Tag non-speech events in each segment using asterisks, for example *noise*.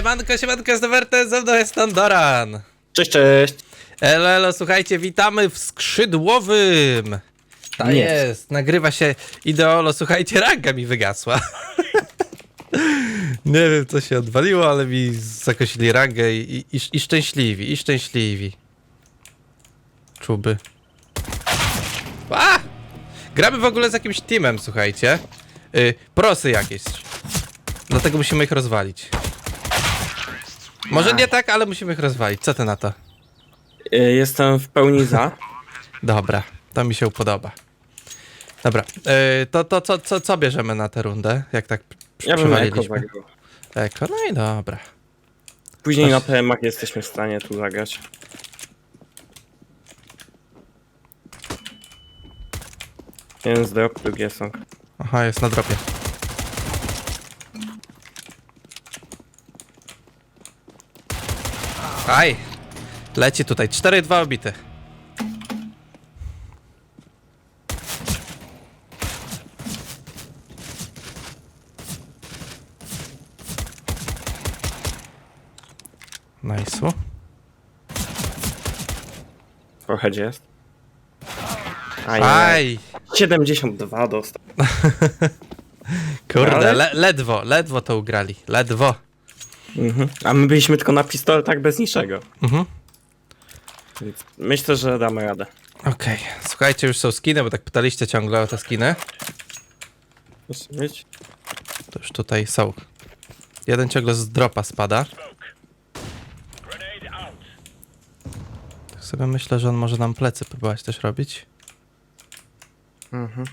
Siemanko, siemanko, jest Werte, ze mną jest Tandoran. Cześć, cześć. Elo, elo, słuchajcie, witamy w skrzydłowym. Tak Nie. jest, nagrywa się ideolo, słuchajcie, ranga mi wygasła. *laughs* Nie wiem, co się odwaliło, ale mi zakosili rangę i, i, i, i szczęśliwi, i szczęśliwi. Czuby. A! Gramy w ogóle z jakimś teamem, słuchajcie. Y, prosy jakieś. Dlatego musimy ich rozwalić. Może nie tak, ale musimy ich rozwalić. Co ty na to? Y, Jestem w pełni za. Dobra, to mi się podoba. Dobra, yy, to, to co, co, co bierzemy na tę rundę? Jak tak Ja bym eko przewaliliśmy? zagrał. Eko, no i dobra. Później na PM-ach jesteśmy w stanie tu zagrać. Jeden z drop, drugie są. Aha, jest na dropie. Aj! Leci tutaj, 4-2 obity. Nice. Trochę jest. Aj, aj. Aj! 72 dostał. *laughs* Kurde, Ale- le ledwo, ledwo to ugrali. Ledwo. Mhm. A my byliśmy tylko na pistoletach bez niczego. Mhm. Więc myślę, że damy radę. Okej, słuchajcie, już są skiny, bo tak pytaliście ciągle o te skiny. Musi być. To już tutaj są. Jeden ciągle z dropa spada. Tak sobie myślę, że on może nam plecy próbować też robić. Mhm.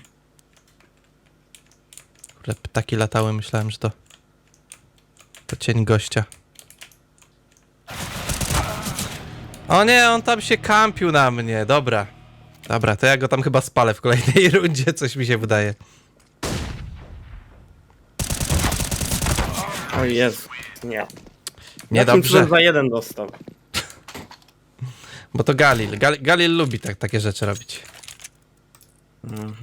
Kurde, ptaki latały, myślałem, że to... To cień gościa. O nie, on tam się kampił na mnie, dobra. Dobra, to ja go tam chyba spalę w kolejnej *laughs* rundzie, coś mi się wydaje. O Jezu. Nie. Nie Jakim dobrze. cudem za jeden dostał. *laughs* Bo to Galil. Gal Galil lubi tak, takie rzeczy robić. Mhm.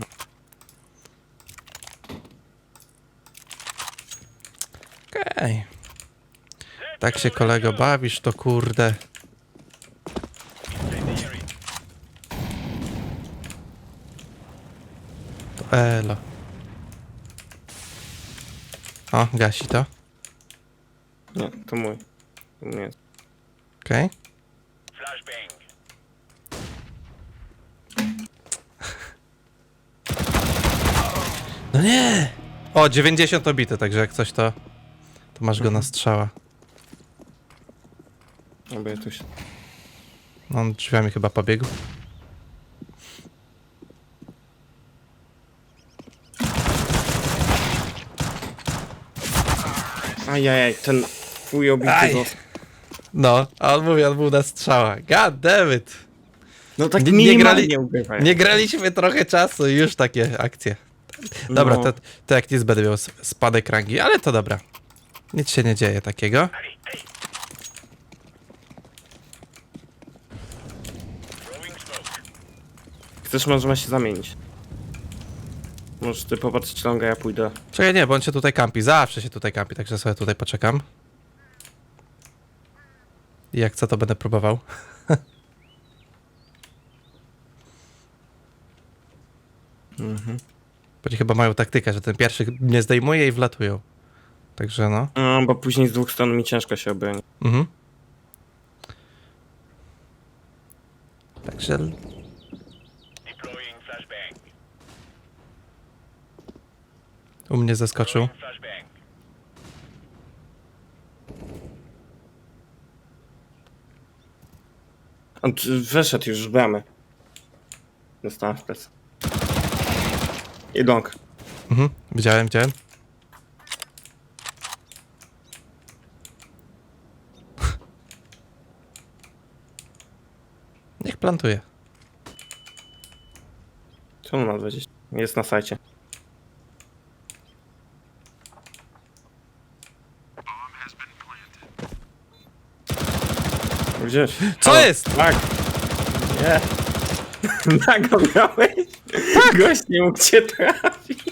Okej. Tak się kolego bawisz, to kurde. To elo. O, gasi to. Nie, to mój. To jest. Okej. No nie! O, 90 obity, także jak coś to... To masz go na strzała. Albo ja tu się... No, On drzwiami chyba pobiegł. Ajajaj, ten twój obity Aj. No, a on mówi, on był na strzała. God damn it! No tak Nie- nie minimalnie grali-. Nie graliśmy trochę czasu i już takie akcje. Dobra, No. to, to jak nic będę miał s- spadek rangi, ale to dobra. Nic się nie dzieje takiego. Chcesz, możemy się zamienić. Możesz ty popatrzeć longa, ja pójdę. Czekaj, nie, bo on się tutaj kampi. Zawsze się tutaj kampi, także sobie tutaj poczekam. I jak co, to będę próbował. *laughs* Mhm. Bo oni chyba mają taktykę, że ten pierwszy nie zdejmuje i wlatują. Także no. A, bo później z dwóch stron mi ciężko się obroni. Mhm. Także Deploying flashbang. U mnie zaskoczył. On t- wyszedł już z bramy. Dostałem w plecy. I long. Mhm. Widziałem, widziałem. *laughs* Niech plantuje. Czemu ma 20? Jest na sajcie. Co O, jest? Tak. Nie. *laughs* Tak go miałeś? Gość nie mógł cię trafić.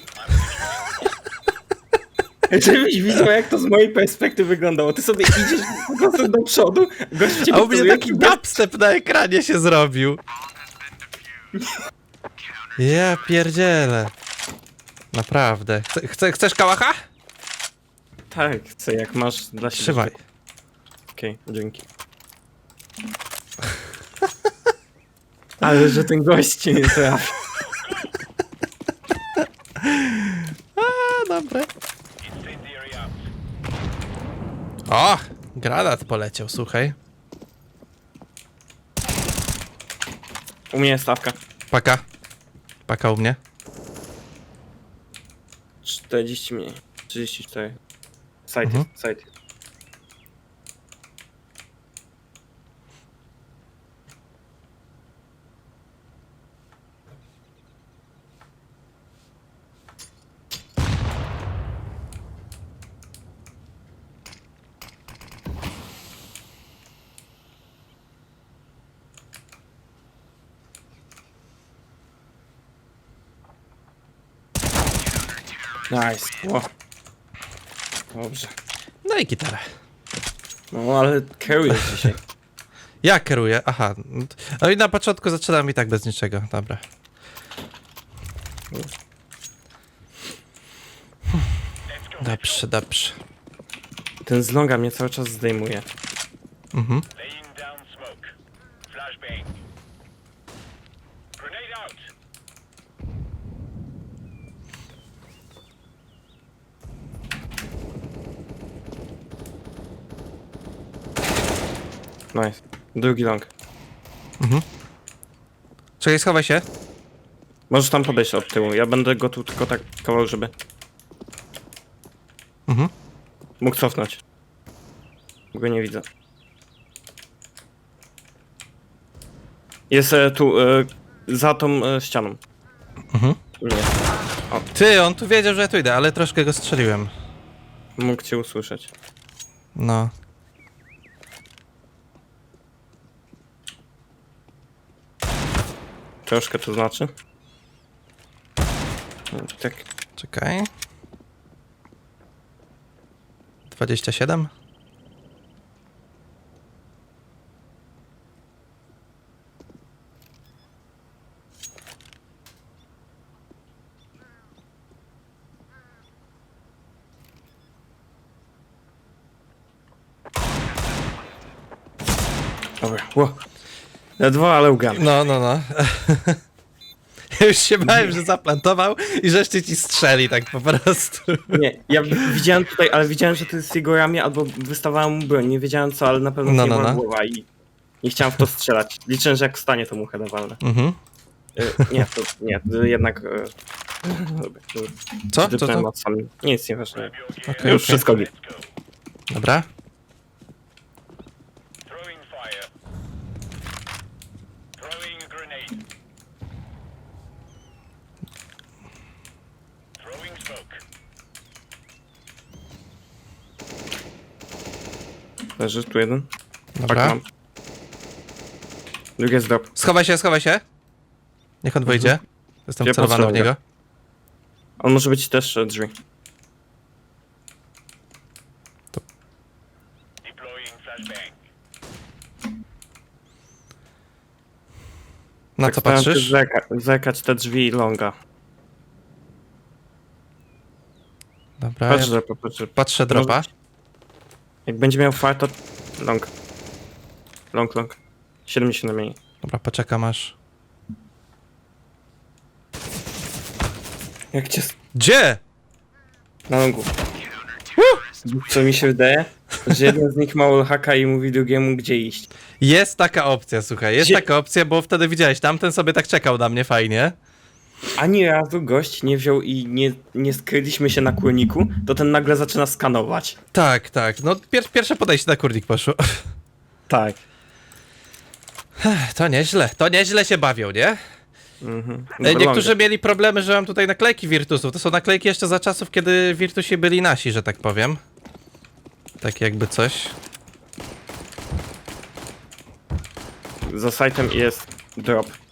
*laughs* Żebyś widział, jak to z mojej perspektywy wyglądało. Ty sobie idziesz po prostu do przodu, gość ciebie A u mnie taki dubstep na ekranie się zrobił. Ja pierdzielę. Naprawdę. Chce, chce, chcesz kałacha? Tak, chcę, jak masz dla siebie. Trzymaj. Okej, dzięki. Ale że ten gość cię nie trafi. A, out. O! Granat poleciał, słuchaj. U mnie jest stawka. Paka. Paka u mnie. 40 mniej. 34. Side Mhm. side. Nice. O. Dobrze. No i gitara. No ale kierujesz *laughs* dzisiaj. Ja kieruję, aha. No i na początku zaczynam i tak bez niczego, dobra. Dobrze, dobrze. Ten z longa mnie cały czas zdejmuje. Mhm. Laying down smoke. Flashbang. Grenade out. Nice. Drugi long. Czekaj, schowaj się. Możesz tam podejść od tyłu. Ja będę go tu tylko tak kował, żeby Mhm. mógł cofnąć. Go nie widzę. Jest e, tu, e, za tą e, ścianą. Mhm. Nie, Ty, on tu wiedział, że ja tu idę, ale troszkę go strzeliłem. mógł cię usłyszeć. No. Troszkę to znaczy. Tak. Czekaj. 27? Dobra. Ło. Ledwo, ale ugrany. No, no, no. *laughs* Ja już się bałem, że zaplantował i żeście ci strzeli tak po prostu. Nie, ja wi- widziałem tutaj, ale widziałem, że to jest z jego ramię, albo wystawała mu broń. Nie wiedziałem co, ale na pewno No, nie no, była no. głowa i nie chciałem w to strzelać. Liczę, że jak wstanie, to mu heada walnę. Mhm. E, Nie, to nie, to jednak... Dobra, to Co? Co to? dyplomat sam. Nic, nieważne. Okej, Już wszystko git. Dobra. Throwing fire. Throwing a grenade. Throwing smoke. Leży tu jeden. Tak Dobra. mam. Drugi jest drop. Schowaj się, schowaj się. Niech on wyjdzie. Jestem Ja celowany w niego. On może być też e, drzwi. Deploying flashbang. Na Tak co staram się patrzysz? Zerka, zerkać te drzwi longa. Dobra, Patrz, ja patrzę dropa. Może- Jak będzie miał fart, to long. Long, long. 70 na mniej. Dobra, poczekam aż. Jak cię... s- Gdzie? Na longu. Co mi się wydaje? Że jeden z nich ma haka i mówi drugiemu, gdzie iść. Jest taka opcja, słuchaj, jest Gdzie- taka opcja, bo wtedy widziałeś, tamten sobie tak czekał na mnie fajnie. Ani razu gość nie wziął i nie, nie skryliśmy się na kurniku, to ten nagle zaczyna skanować. Tak, tak, no pier pierwsze podejście na kurnik poszło. Tak. To nieźle, to nieźle się bawią, nie? Mhm. Ej, niektórzy mieli problemy, że mam tutaj naklejki Virtusów. To są naklejki jeszcze za czasów, kiedy Virtusi byli nasi, że tak powiem. Tak jakby coś. Za sajtem jest drop.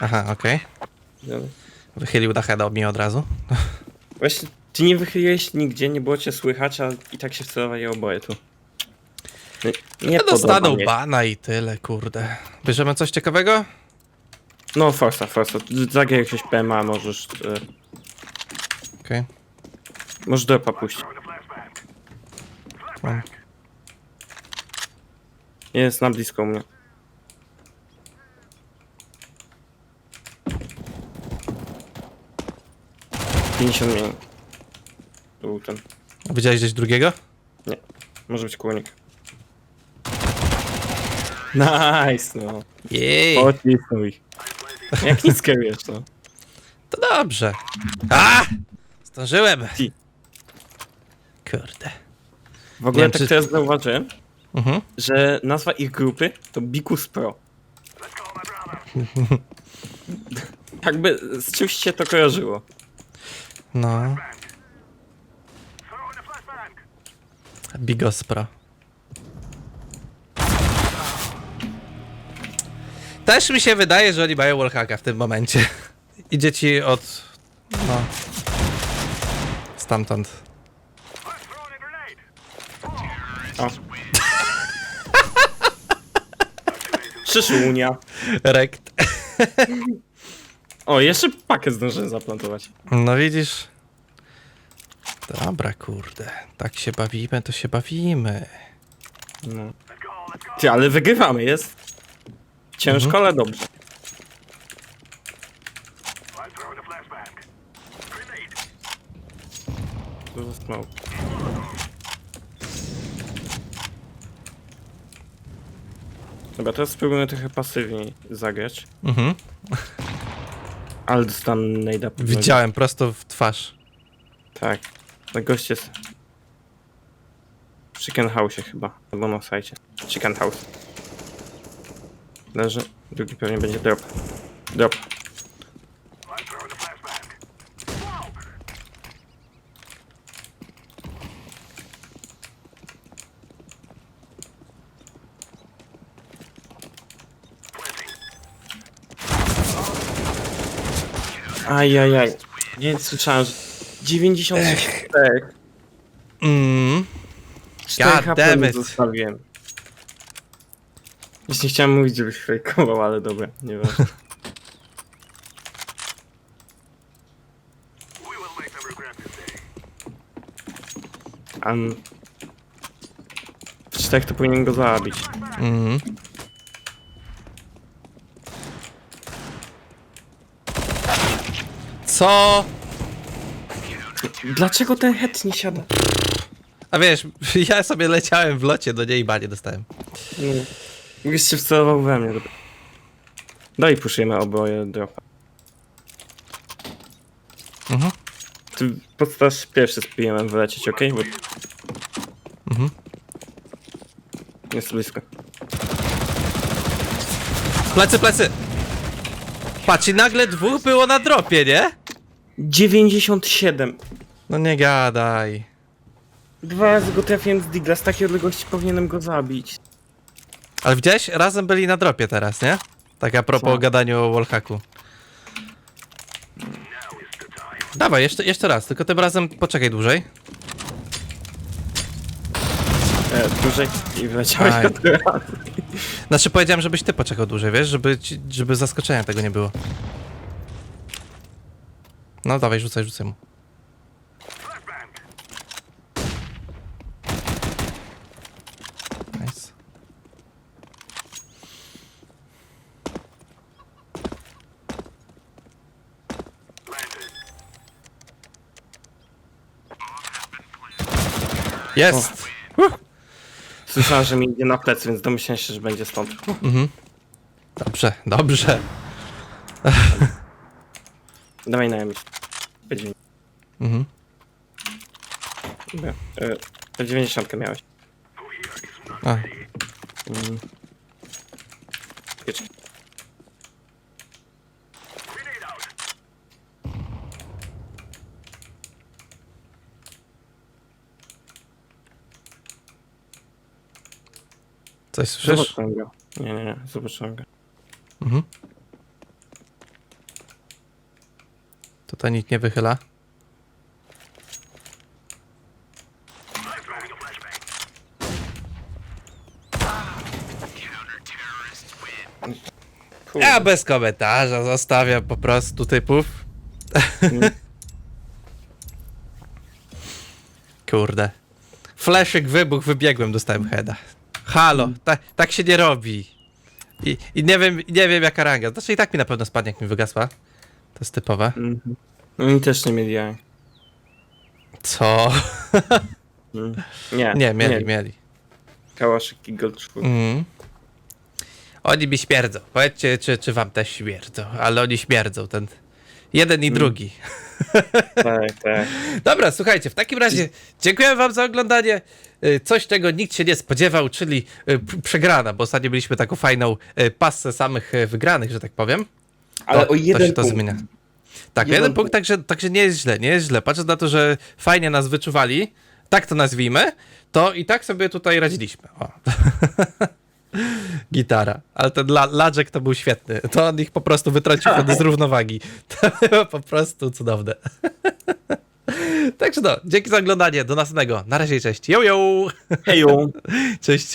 Aha, okej. Wychylił dachę do mnie od razu. Właśnie Ty nie wychyliłeś nigdzie, nie było cię słychać, a i tak się wcelowali oboje tu. Nie, nie Nie podoba dostaną się. bana i tyle, kurde. Bierzemy coś ciekawego? No forsa, forsa. Zagraj jakieś PMA, możesz... E, Okej. możesz dropa puścić. Mam. Jest na blisko u mnie. Pięćdziesiąt minut. To był ten. Widziałeś gdzieś drugiego? Może być kłonik. Nice, no. Jej, Pocisnął ich. Jak nic kierujesz, no. to dobrze. A! Zdążyłem. Ci. Kurde. W ogóle wiem, tak czy- teraz zauważyłem, Mhm. że nazwa ich grupy to Bikus Pro. *laughs* Jakby z czymś się to kojarzyło. No. Bigos Pro. Też mi się wydaje, że oni mają wallhacka w tym momencie. *laughs* Idzie ci od... no... Stamtąd. O. *laughs* Szyszunia. Rekt. *laughs* O, jeszcze pakę zdążyłem zaplantować. No widzisz? Dobra, kurde. Tak się bawimy, to się bawimy. No. Ty, ale wygrywamy, jest ciężko, ale dobrze. Za smoke? Dobra, teraz spróbujemy trochę pasywniej zagrać. Mhm. Dostanę najda. Widziałem prosto w twarz. Tak. Na gość jest. W Chicken House chyba, albo na sajcie. Chicken House. Leży. Drugi pewnie będzie drop. Drop. Ajajaj. Nie słyszałem, że 94. Mm. 4 God HP damn mu it. zostawiłem. Już nie chciałem mówić, żebyś fejkował, ale dobra, nie wiem. Um, w czterech to powinien go zabić. Mm. Co? Dlaczego ten head nie siada? A wiesz, *laughs* ja sobie leciałem w locie do niej i banie dostałem. No. Gdzieś się wcelował we mnie. Dobra. Daj puszujemy oboje dropa. Mhm. Ty postarasz się pierwszy z PM wylecieć, okej? Bo... Mhm. Jest blisko. Plecy, plecy! Patrz, i nagle dwóch było na dropie, nie? 97. No nie gadaj. Dwa razy go trafiłem z digla, z takiej odległości powinienem go zabić. Ale widziałeś? Razem byli na dropie teraz, nie? Tak a propos Co? gadaniu o wallhacku. Dawaj, jeszcze, jeszcze raz, tylko tym razem poczekaj dłużej. E, dłużej i wleciałeś Aj. Znaczy powiedziałem, żebyś ty poczekał dłużej, wiesz, żeby, ci, żeby zaskoczenia tego nie było. No dawaj, rzucaj, rzucaj mu. Jest! Słyszałem, że mi idzie na plecy, więc domyślałem się, że będzie stąd. Mhm. Dobrze, dobrze. Dawaj na emisję. P90. Mhm. 90 e, miałeś. A, mm. coś słyszysz? Zobaczyłem go. Nie, nie, nie, zobaczyłem go. Mhm. Tutaj nikt nie wychyla. Kurde. Ja bez komentarza zostawiam po prostu typów. Mm. *laughs* Kurde. Fleszyk, wybuch, wybiegłem, dostałem heada. Halo, mm. ta, tak się nie robi. I, I, nie, wiem, nie wiem jaka ranga. Znaczy i tak mi na pewno spadnie, jak mi wygasła. To jest typowe. Mm -hmm oni też nie mieli jaj. Co? Mm. Nie, Nie, mieli, mieli. Kałaszyk i Gold 4. Mhm. Oni mi śmierdzą. Powiedzcie, czy, czy wam też śmierdzą, ale oni śmierdzą, ten jeden i Mm. drugi. Tak, tak. *laughs* Dobra, słuchajcie, w takim razie dziękuję wam za oglądanie. Y, Coś, czego nikt się nie spodziewał, czyli y, p- przegrana, bo ostatnio mieliśmy taką fajną y, pasę samych y, wygranych, że tak powiem. Ale to, o jeden to się to punkt. zmienia. Tak, Jeden jeden, punkt, także, także nie jest źle, nie jest źle. Patrząc na to, że fajnie nas wyczuwali, tak to nazwijmy, to i tak sobie tutaj radziliśmy. O. *laughs* Gitara. Ale ten la, Ladżek to był świetny. To on ich po prostu wytrącił *laughs* wtedy z równowagi. To było po prostu cudowne. *laughs* Także no, dzięki za oglądanie. Do następnego. Na razie, cześć. Yo! Hejo! Cześć.